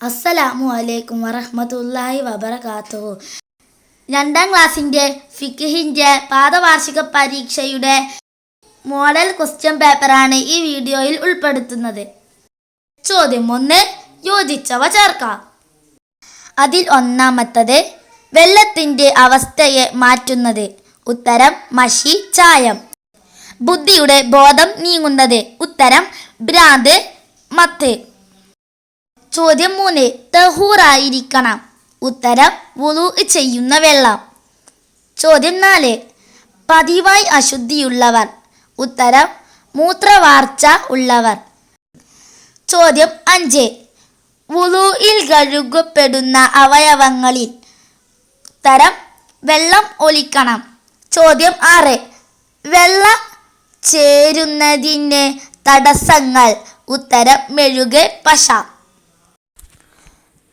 അസ്സലാമു അലൈക്കും വറഹ്മത്തുള്ളാഹി വബറകാതുഹു. രണ്ടാം ക്ലാസ്സിന്റെ ഫിഖിന്റെ പാദവാർഷിക പരീക്ഷയുടെ മോഡൽ ക്വസ്റ്റ്യൻ പേപ്പറാണ് ഈ വീഡിയോയിൽ ഉൾപ്പെടുത്തുന്നത്. ചോദ്യം ഒന്ന് യോജിച്ചവ ചേർക്കാം. അതിൽ ഒന്നാമത്തത് വെള്ളത്തിന്റെ അവസ്ഥയെ മാറ്റുന്നത്. ഉത്തരം മഷി ചായം. ബുദ്ധിയുടെ ബോധം നീങ്ങുന്നത്. ഉത്തരം ഭ്രാന്ത് മത്ത്. ചോദ്യം മൂന്ന് തഹൂറായിരിക്കണം. ഉത്തരം വുളു ചെയ്യുന്ന വെള്ളം. ചോദ്യം നാല് പതിവായി അശുദ്ധിയുള്ളവർ. ഉത്തരം മൂത്രവാർച്ച ഉള്ളവർ. ചോദ്യം അഞ്ച് വുളുയിൽ കഴുകപ്പെടുന്ന അവയവങ്ങളിൽ. ഉത്തരം വെള്ളം ഒലിക്കണം. ചോദ്യം ആറ് വെള്ളം ചേരുന്നതിന് തടസ്സങ്ങൾ. ഉത്തരം മെഴുക് പശ.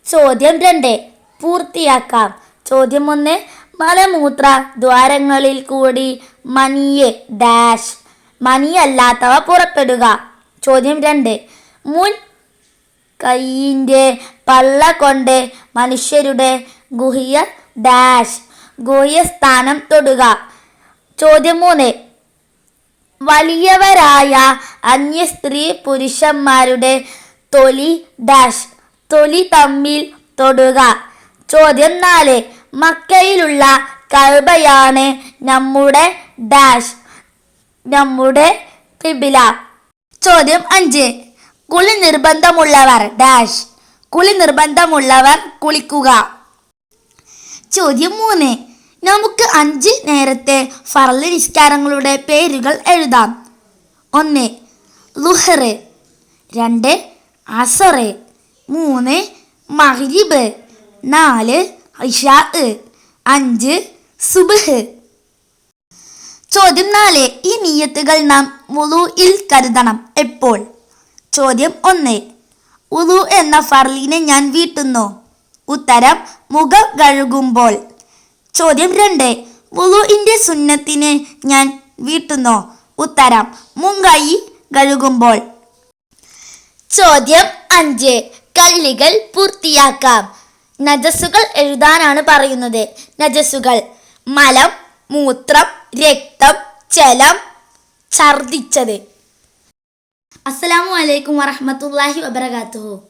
ചോദ്യം രണ്ട്. പൂർത്തിയാക്കാം. ചോദ്യം ഒന്ന്. മലമൂത്ര ദ്വാരങ്ങളിൽ കൂടി മണിയെ ഡാഷ് മണിയല്ലാത്തവ പുറപ്പെടുക. ചോദ്യം രണ്ട്. മുൻ കൈയിന്റെ പള്ള കൊണ്ട് മനുഷ്യരുടെ ഗുഹ്യ ഡാഷ് ഗുഹ്യസ്ഥാനം തൊടുക. ചോദ്യം മൂന്ന്. വലിയവരായ അന്യ സ്ത്രീ പുരുഷന്മാരുടെ തൊലി ഡാഷ് തൊലി തമ്മിൽ തൊടുക. ചോദ്യം നാല്. മക്കയിലുള്ള കൽബയാണ് നമ്മുടെ ഡാഷ് നമ്മുടെ കിബില. ചോദ്യം അഞ്ച്. കുളി നിർബന്ധമുള്ളവർ ഡാഷ് കുളി നിർബന്ധമുള്ളവർ കുളിക്കുക. ചോദ്യം മൂന്ന്. നമുക്ക് അഞ്ച് നേരത്തെ ഫറൽ നിസ്കാരങ്ങളുടെ പേരുകൾ എഴുതാം. ഒന്ന് ലുഹറ്. രണ്ട് അസറ്. മൂന്ന് മഹ്രിബ് നാല് ഇഷാ അഞ്ച് സുബഹ്. ചോദ്യം നാല് ഈ നീയത്തുകൾ നാം വുളുയിൽ കരുതണം എപ്പോൾ? ചോദ്യം ഒന്ന് ഉളു എന്ന ഫർലിനെ ഞാൻ വീട്ടുന്നു. ഉത്തരം മുഖം കഴുകുമ്പോൾ. ചോദ്യം രണ്ട് വുളുവിന്റെ സുന്നത്തിനെ ഞാൻ വീട്ടുന്നു. ഉത്തരം മുങ്കൈ കഴുകുമ്പോൾ. ചോദ്യം അഞ്ച് കല്ലുകൾ പൂർത്തിയാക്കാം. നജസ്സുകൾ എഴുതാനാണ് പറയുന്നത്. നജസ്സുകൾ. മലം മൂത്രം രക്തം ജലം. ഛർദിച്ചത് അസ്സലാമു അലൈക്കും വറഹ്മത്തുള്ളാഹി വബറകാതുഹു.